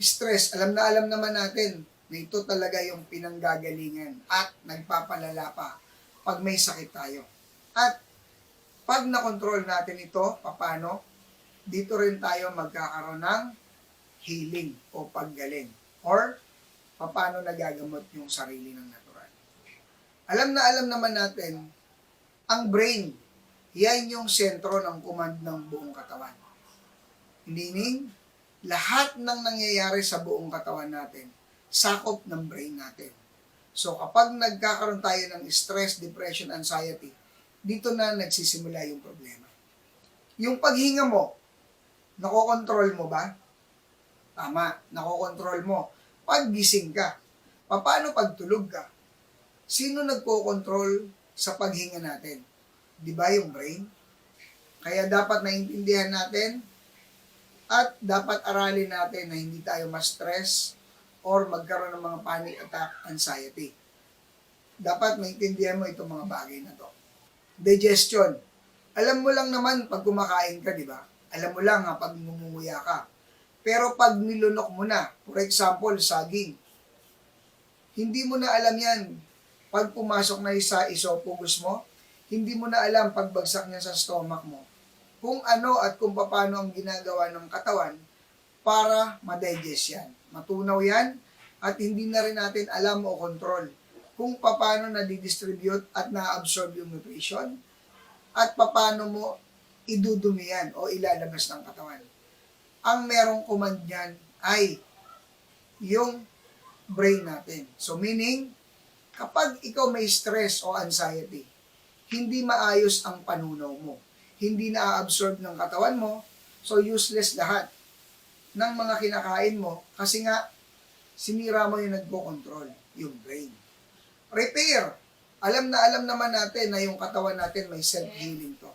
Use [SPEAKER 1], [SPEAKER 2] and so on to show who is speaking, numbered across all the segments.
[SPEAKER 1] stress, alam na alam naman natin na ito talaga yung pinanggagalingan at nagpapalala pa pag may sakit tayo. At pag nakontrol natin ito, papano, dito rin tayo magkakaroon ng healing o paggaling. Or, paano nagagamot yung sarili ng natural. Alam na alam naman natin, ang brain, yan yung sentro ng command ng buong katawan. Meaning, lahat ng nangyayari sa buong katawan natin, sakop ng brain natin. So kapag nagkakaroon tayo ng stress, depression, anxiety, dito na nagsisimula yung problema. Yung paghinga mo, nakokontrol mo ba? Tama, nakokontrol mo. Pag gising ka, paano pag tulog ka? Sino nagko-control sa paghinga natin? Di ba yung brain? Kaya dapat naintindihan natin at dapat aralin natin na hindi tayo ma-stress or magkaroon ng mga panic attack, anxiety. Dapat maintindihan mo itong mga bagay na to. Digestion. Alam mo lang naman pag kumakain ka, di ba? Alam mo lang ha, pag ngumunguya ka. Pero pag nilunok mo na, for example, saging, hindi mo na alam yan. Pag pumasok na sa esophagus mo, hindi mo na alam pagbagsak niya sa stomach mo kung ano at kung paano ang ginagawa ng katawan para ma-digest yan. Matunaw yan at hindi na rin natin alam o control kung paano na-distribute at na-absorb yung nutrition at paano mo idudumi yan o ilalabas ng katawan. Ang merong command niyan ay yung brain natin. So meaning, kapag ikaw may stress o anxiety, hindi maayos ang panunaw mo hindi na-absorb ng katawan mo, so useless lahat ng mga kinakain mo kasi nga sinira mo yung nagpo-control, yung brain. Repair. Alam na alam naman natin na yung katawan natin may self-healing to.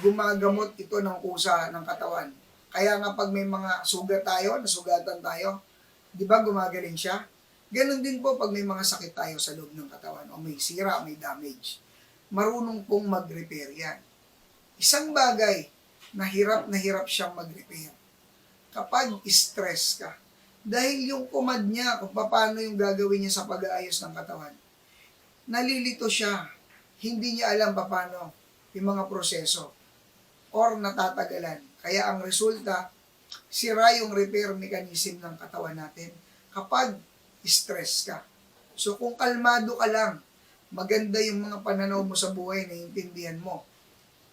[SPEAKER 1] Gumagamot ito ng kusa ng katawan. Kaya nga pag may mga sugat tayo, nasugatan tayo, di ba gumagaling siya? Ganon din po pag may mga sakit tayo sa loob ng katawan o may sira, may damage. Marunong pong mag-repair yan isang bagay na hirap na hirap siyang mag-repair. Kapag stress ka, dahil yung command niya kung paano yung gagawin niya sa pag-aayos ng katawan, nalilito siya. Hindi niya alam paano yung mga proseso or natatagalan. Kaya ang resulta, sira yung repair mechanism ng katawan natin kapag stress ka. So kung kalmado ka lang, maganda yung mga pananaw mo sa buhay na intindihan mo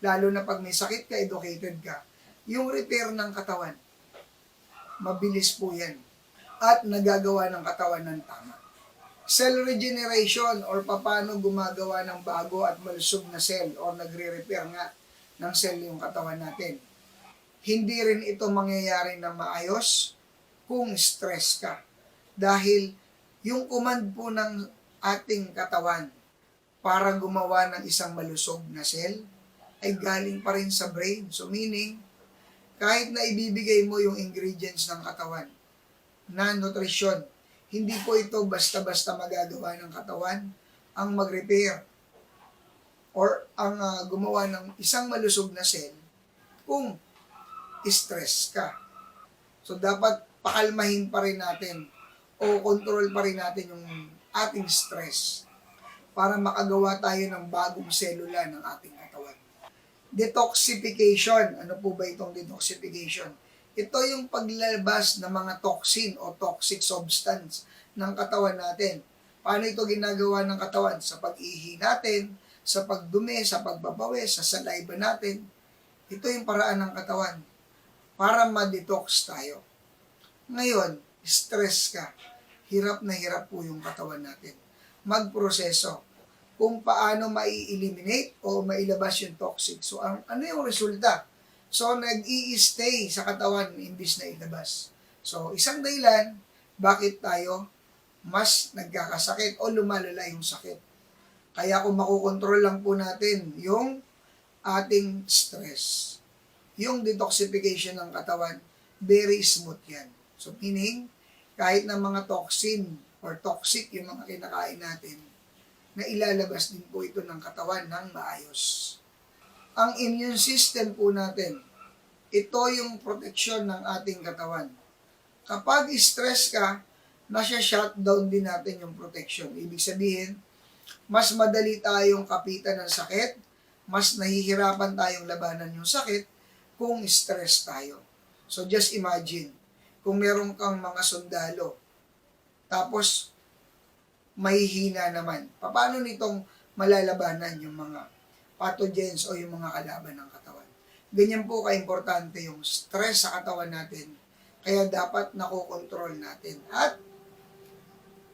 [SPEAKER 1] lalo na pag may sakit ka, educated ka, yung repair ng katawan, mabilis po yan. At nagagawa ng katawan ng tama. Cell regeneration or paano gumagawa ng bago at malusog na cell or nagre-repair nga ng cell yung katawan natin. Hindi rin ito mangyayari na maayos kung stress ka. Dahil yung command po ng ating katawan para gumawa ng isang malusog na cell, ay galing pa rin sa brain. So meaning, kahit na ibibigay mo yung ingredients ng katawan na nutrisyon, hindi po ito basta-basta magagawa ng katawan ang mag-repair or ang uh, gumawa ng isang malusog na cell kung stress ka. So dapat pakalmahin pa rin natin o control pa rin natin yung ating stress para makagawa tayo ng bagong selula ng ating katawan detoxification. Ano po ba itong detoxification? Ito yung paglalabas ng mga toxin o toxic substance ng katawan natin. Paano ito ginagawa ng katawan? Sa pag-ihi natin, sa pagdumi, sa pagbabawi, sa saliva natin. Ito yung paraan ng katawan para ma-detox tayo. Ngayon, stress ka. Hirap na hirap po yung katawan natin. Magproseso kung paano mai-eliminate o mailabas yung toxic. So, ang, ano yung resulta? So, nag-i-stay sa katawan imbis na ilabas. So, isang dahilan, bakit tayo mas nagkakasakit o lumalala yung sakit. Kaya kung makukontrol lang po natin yung ating stress, yung detoxification ng katawan, very smooth yan. So, meaning, kahit na mga toxin or toxic yung mga kinakain natin, na ilalabas din po ito ng katawan ng maayos. Ang immune system po natin, ito yung proteksyon ng ating katawan. Kapag stress ka, nasya-shutdown din natin yung protection. Ibig sabihin, mas madali tayong kapitan ng sakit, mas nahihirapan tayong labanan yung sakit kung stress tayo. So just imagine, kung meron kang mga sundalo, tapos mahihina naman, paano nitong malalabanan yung mga pathogens o yung mga kalaban ng katawan? Ganyan po ka-importante yung stress sa katawan natin, kaya dapat nakokontrol natin. At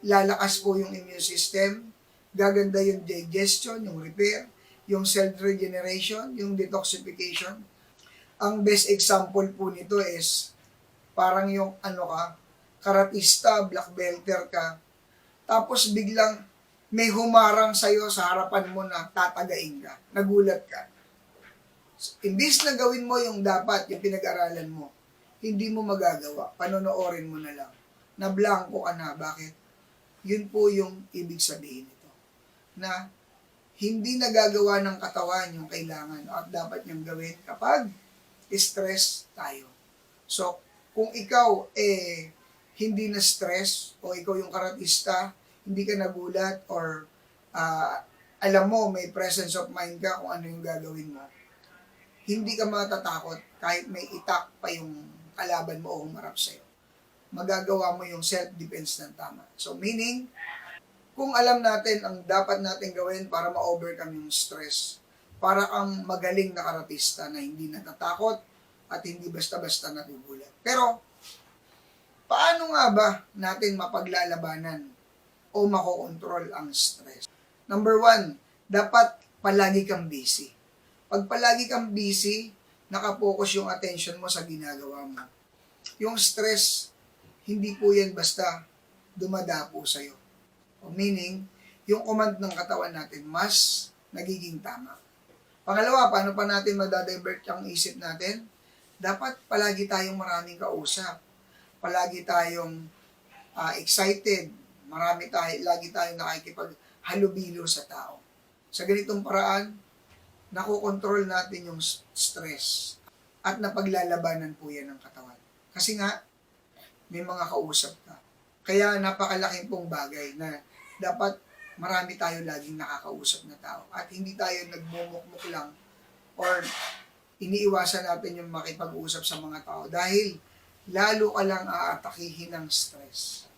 [SPEAKER 1] lalakas po yung immune system, gaganda yung digestion, yung repair, yung self-regeneration, yung detoxification. Ang best example po nito is parang yung ano ka, karatista, black belter ka, tapos biglang may humarang sa'yo sa harapan mo na tatagain ka, nagulat ka. Imbis na gawin mo yung dapat, yung pinag-aralan mo, hindi mo magagawa, panonoorin mo na lang. Na blanco ka na, bakit? Yun po yung ibig sabihin nito. Na hindi nagagawa ng katawan yung kailangan at dapat niyang gawin kapag stress tayo. So, kung ikaw eh hindi na stress o ikaw yung karatista, hindi ka nagulat or ah, alam mo may presence of mind ka kung ano yung gagawin mo, hindi ka matatakot kahit may itak pa yung kalaban mo o humarap sa'yo. Magagawa mo yung self-defense ng tama. So, meaning, kung alam natin ang dapat natin gawin para ma-overcome yung stress, para kang magaling na karatista na hindi natatakot at hindi basta-basta nagugulat. Pero, paano nga ba natin mapaglalabanan o makokontrol ang stress? Number one, dapat palagi kang busy. Pag palagi kang busy, nakapokus yung attention mo sa ginagawa mo. Yung stress, hindi po yan basta dumadapo sa'yo. O meaning, yung command ng katawan natin mas nagiging tama. Pangalawa, paano pa natin madadivert ang isip natin? Dapat palagi tayong maraming kausap. Palagi tayong ah, excited. Marami tayo, lagi tayong nakikipaghalubilo sa tao. Sa ganitong paraan, nakokontrol natin yung stress at napaglalabanan po yan ng katawan. Kasi nga, may mga kausap ka. Kaya napakalaking pong bagay na dapat marami tayo laging nakakausap na tao at hindi tayo nagmumukmuk lang or iniiwasan natin yung makipag-usap sa mga tao dahil lalo ka lang aatakihin ng stress.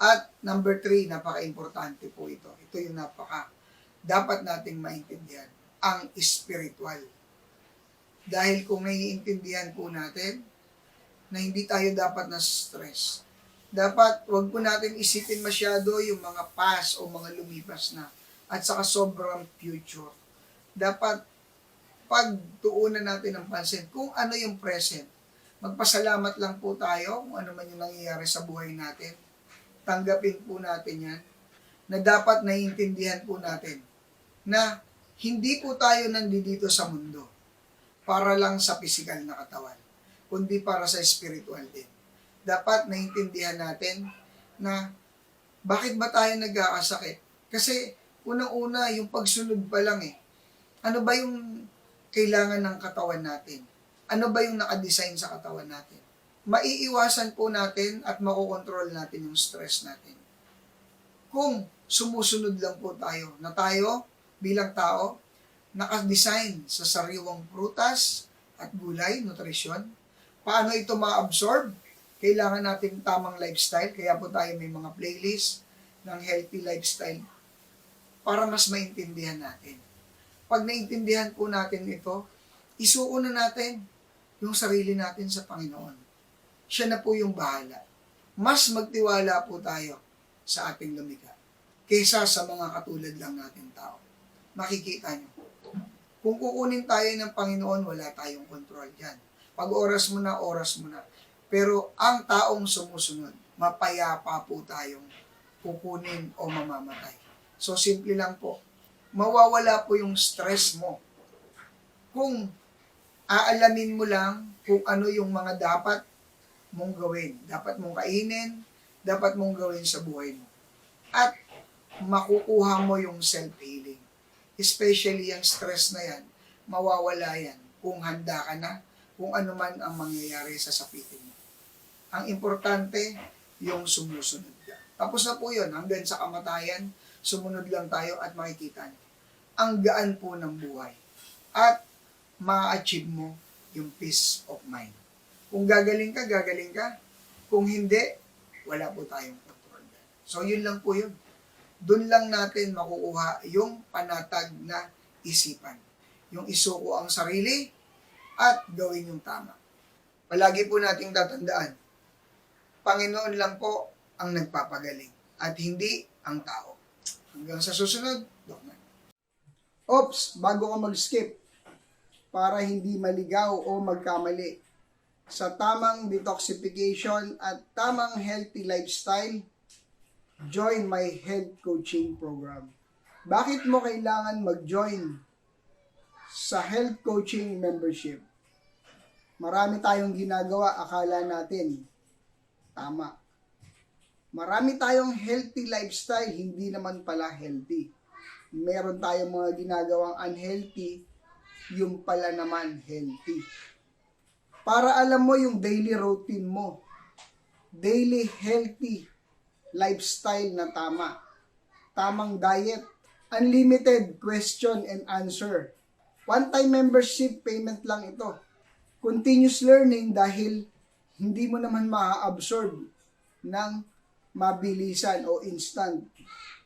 [SPEAKER 1] At number three, napaka-importante po ito. Ito yung napaka dapat nating maintindihan ang spiritual. Dahil kung naiintindihan po natin na hindi tayo dapat na stress, dapat wag po natin isipin masyado yung mga past o mga lumipas na at saka sobrang future. Dapat pagtuunan natin ng pansin kung ano yung present. Magpasalamat lang po tayo kung ano man yung nangyayari sa buhay natin. Tanggapin po natin yan na dapat naiintindihan po natin na hindi po tayo nandito sa mundo para lang sa pisikal na katawan, kundi para sa spiritual din. Dapat naiintindihan natin na bakit ba tayo nagkakasakit? Kasi unang-una, yung pagsunod pa lang eh. Ano ba yung kailangan ng katawan natin? Ano ba yung nakadesign sa katawan natin? Maiiwasan po natin at makokontrol natin yung stress natin. Kung sumusunod lang po tayo, na tayo bilang tao, nakadesign sa sariwang prutas at gulay, nutrisyon. Paano ito ma-absorb? Kailangan natin tamang lifestyle, kaya po tayo may mga playlist ng healthy lifestyle para mas maintindihan natin. Pag naintindihan po natin ito, isuo na natin yung sarili natin sa Panginoon. Siya na po yung bahala. Mas magtiwala po tayo sa ating lumikha kaysa sa mga katulad lang natin tao. Makikita nyo. Kung kukunin tayo ng Panginoon, wala tayong control dyan. Pag oras mo na, oras mo na. Pero ang taong sumusunod, mapayapa po tayong kukunin o mamamatay. So, simple lang po. Mawawala po yung stress mo. Kung aalamin mo lang kung ano yung mga dapat mong gawin. Dapat mong kainin, dapat mong gawin sa buhay mo. At makukuha mo yung self-healing. Especially yung stress na yan, mawawala yan kung handa ka na, kung ano man ang mangyayari sa sapitin mo. Ang importante, yung sumusunod. Tapos na po yun, hanggang sa kamatayan, sumunod lang tayo at makikita niyo. Ang gaan po ng buhay. At ma-achieve mo yung peace of mind. Kung gagaling ka, gagaling ka. Kung hindi, wala po tayong control. So, yun lang po yun. Doon lang natin makukuha yung panatag na isipan. Yung isuko ang sarili at gawin yung tama. Palagi po nating tatandaan, Panginoon lang po ang nagpapagaling at hindi ang tao. Hanggang sa susunod, Doc Man. Ops, bago ka mag-skip, para hindi maligaw o magkamali, sa tamang detoxification at tamang healthy lifestyle, join my health coaching program. Bakit mo kailangan mag-join sa health coaching membership? Marami tayong ginagawa, akala natin tama. Marami tayong healthy lifestyle, hindi naman pala healthy. Meron tayong mga ginagawang unhealthy, yung pala naman healthy. Para alam mo yung daily routine mo, daily healthy lifestyle na tama, tamang diet, unlimited question and answer. One-time membership payment lang ito. Continuous learning dahil hindi mo naman ma-absorb ng mabilisan o instant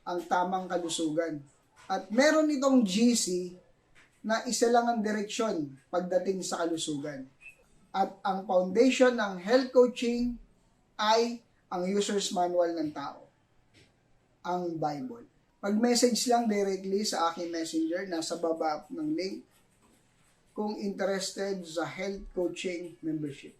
[SPEAKER 1] ang tamang kalusugan. At meron itong GC na isa lang ang direksyon pagdating sa kalusugan. At ang foundation ng health coaching ay ang user's manual ng tao, ang Bible. Mag-message lang directly sa aking messenger, nasa baba ng link, kung interested sa health coaching membership.